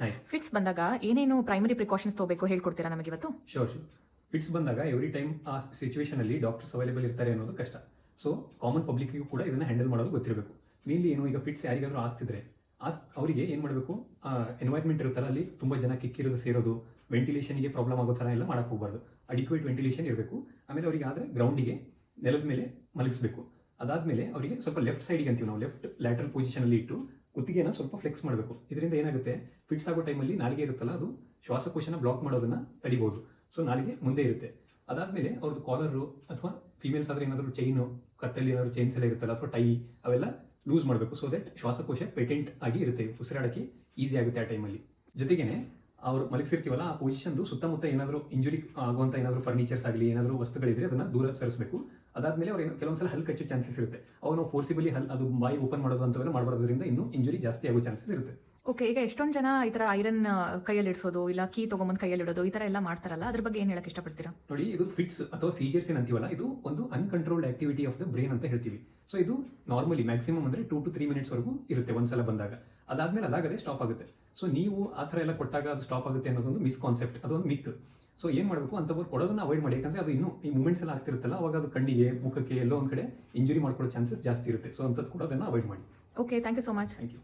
Hi fits ಬಂದಾಗ ಏನೇನು primary precautions ತಗೋಬೇಕು ಹೇಳ್ಕೊಡ್ತೀರಾ ನಮಗೆ ಇವತ್ತು? ಶೋರ್ ಶೋರ್ ಫಿಟ್ಸ್ ಬಂದಾಗ ಎವ್ರಿ ಟೈಮ್ ಆ ಸಿಚುವೇಶನ್ ಅಲ್ಲಿ ಡಾಕ್ಟರ್ಸ್ ಅವೈಲೇಬಲ್ ಇರ್ತಾರೆ ಅನ್ನೋದು ಕಷ್ಟ. ಸೊ ಕಾಮನ್ ಪಬ್ಲಿಕ್ಕಿಗೂ ಕೂಡ ಇದನ್ನ ಹ್ಯಾಂಡಲ್ ಮಾಡೋದು ಗೊತ್ತಿರಬೇಕು. ಮೇನ್ಲಿ ಏನು ಈಗ ಫಿಟ್ಸ್ ಯಾರಿಗಾದ್ರೂ ಆಗ್ತಿದ್ರೆ ಆ ಅವರಿಗೆ ಏನು ಮಾಡಬೇಕು? ಎನ್ವೈರ್ಮೆಂಟ್ ಇರುತ್ತಲ್ಲ ಅಲ್ಲಿ ತುಂಬ ಜನ ಕಿಕ್ಕಿರೋದು ಸೇರೋದು ವೆಂಟಿಲೇಷನ್ಗೆ ಪ್ರಾಬ್ಲಮ್ ಆಗೋ ಥರ ಎಲ್ಲ ಮಾಡಕ್ಕೆ ಹೋಗಬಾರ್ದು. ಅಡಿಕ್ವೇಟ್ ವೆಂಟಿಲೇಷನ್ ಇರಬೇಕು. ಆಮೇಲೆ ಅವರಿಗೆ ಆದರೆ ಗ್ರೌಂಡಿಗೆ ನೆಲದ ಮೇಲೆ ಮಲಗಿಸಬೇಕು. ಅದಾದಮೇಲೆ ಅವರಿಗೆ ಸ್ವಲ್ಪ ಲೆಫ್ಟ್ ಸೈಡಿಗೆ ಅಂತೀವಿ ನಾವು ಲೆಫ್ಟ್ ಲ್ಯಾಟ್ರಲ್ ಪೊಸಿಷನಲ್ಲಿ ಇಟ್ಟು ಕುತ್ತಿಗೆನ ಸ್ವಲ್ಪ ಫ್ಲೆಕ್ಸ್ ಮಾಡಬೇಕು. ಇದರಿಂದ ಏನಾಗುತ್ತೆ? ಫಿಟ್ಸ್ ಆಗೋ ಟೈಮಲ್ಲಿ ನಾಲಿಗೆ ಇರುತ್ತಲ್ಲ, ಅದು ಶ್ವಾಸಕೋಶನ ಬ್ಲಾಕ್ ಮಾಡೋದನ್ನ ತಡಿಬೋದು. ಸೊ ನಾಲಿಗೆ ಮುಂದೆ ಇರುತ್ತೆ. ಅದಾದಮೇಲೆ ಅವ್ರದ್ದು ಕಾಲರು ಅಥವಾ ಫಿಮೇಲ್ಸ್ ಆದರೆ ಏನಾದರೂ ಚೈನು ಕತ್ತಲ್ಲಿ ಏನಾದರೂ ಚೈನ್ಸ್ ಎಲ್ಲ ಇರುತ್ತಲ್ಲ, ಅಥವಾ ಟೈ ಅವೆಲ್ಲ ಲೂಸ್ ಮಾಡಬೇಕು. ಸೊ ದಟ್ ಶ್ವಾಸಕೋಶ ಪೇಟೆಂಟ್ ಆಗಿ ಇರುತ್ತೆ. ಉಸಿರಾಡಕ್ಕೆ ಈಸಿ ಆಗುತ್ತೆ ಆ ಟೈಮಲ್ಲಿ ಜೊತೆಗೇನೆ ಅವ್ರು ಮಲಗಿಸಿರ್ತೀವಲ್ಲ, ಆ ಪೊಸಿಷನ್ದು ಸುತ್ತಮುತ್ತ ಏನಾದರೂ ಇಂಜುರಿ ಆಗುವಂಥ ಏನಾದರೂ ಫರ್ನಿಚರ್ಸ್ ಆಗಲಿ, ಏನಾದರೂ ವಸ್ತುಗಳಿದ್ರೆ ಅದನ್ನ ದೂರ ಸರಿಸಬೇಕು. ಅದಾದ್ಮೇಲೆ ಅವ್ರು ಕೆಲವೊಂದ್ಸಲ ಹಲ್ ಕಚ್ಚೋ ಚಾನ್ಸಸ್ ಇರುತ್ತೆ. ಅವ್ರು ಫೋರ್ಸಿಬಲಿ ಹಲ್ ಅದು ಬಾಯಿ ಓಪನ್ ಮಾಡೋದು ಅಂತವೆಲ್ಲ ಮಾಡಬಾರ್ದ್ರಿಂದ ಇನ್ನೂ ಇಂಜುರಿ ಜಾಸ್ತಿ ಆಗೋ ಚಾನ್ಸಸ್ ಇರುತ್ತೆ. ಓಕೆ ಈಗ ಎಷ್ಟೊಂದು ಜನ ಈ ತರ ಐರನ್ ಕೈಯಲ್ಲಿ ಇಡಿಸೋದು ಇಲ್ಲ ಕೀ ತಗೊಂಬಂದು ಕೈಯಲ್ಲಿ ಇಡೋದು ಈ ತರ ಎಲ್ಲ ಮಾಡ್ತಾರಲ್ಲ ಅದ್ರ ಬಗ್ಗೆ ಏನ್ ಹೇಳಕ್ ಇಷ್ಟಪಡ್ತೀರಾ? ನೋಡಿ ಇದು ಫಿಟ್ಸ್ ಅಥವಾ ಸೀಜರ್ಸ್ ಏನ್ ಅಂತೀವಲ್ಲ ಇದು ಒಂದು uncontrolled activity of the brain ಅಂತ ಹೇಳ್ತೀವಿ. ಸೊ ಇದು ನಾರ್ಮಲಿ ಮ್ಯಾಕ್ಸಿಮಮ್ ಅಂದ್ರೆ ಟೂ ಟು ತ್ರೀ ಮಿನಿಟ್ಸ್ ವರೆಗೂ ಇರುತ್ತೆ ಒಂದ್ಸಲ ಬಂದಾಗ. ಅದಾದ್ಮೇಲೆ ಅದಾಗದೆ ಸ್ಟಾಪ್ ಆಗುತ್ತೆ. ಸೊ ನೀವು ಆ ಥರ ಎಲ್ಲ ಕೊಟ್ಟಾಗ ಅದು ಸ್ಟಾಪ್ ಆಗುತ್ತೆ ಅನ್ನೋದೊಂದು ಮಿಸ್ ಕಾನ್ಸೆಪ್ಟ್ ಅದೊಂದು ಮಿತ್ ಸೊ ಏನ್ ಮಾಡಬೇಕು ಅಂತವ್ರು ಕೊಡೋದನ್ನ ಅವಾಯ್ಡ್ ಮಾಡಿ ಯಾಕಂದ್ರೆ ಅದು ಇನ್ನೂ ಈ ಮೂಮೆಂಟ್ಸ್ ಎಲ್ಲ ಆಗ್ತಿರುತ್ತಲ್ಲ ಅವಾಗ ಅದು ಕಣ್ಣಿಗೆ ಮುಖಕ್ಕೆ ಎಲ್ಲೋ ಒಂದ್ ಕಡೆ ಇಂಜುರಿ ಮಾಡ್ಕೊಳ್ಳೋ ಚಾನ್ಸಸ್ ಜಾಸ್ತಿ ಇರುತ್ತೆ. ಸೊ ಅಂತದ್ದು ಕೂಡ ಅದನ್ನ ಅವಾಯ್ಡ್ ಮಾಡಿ. Okay thank you so much thank you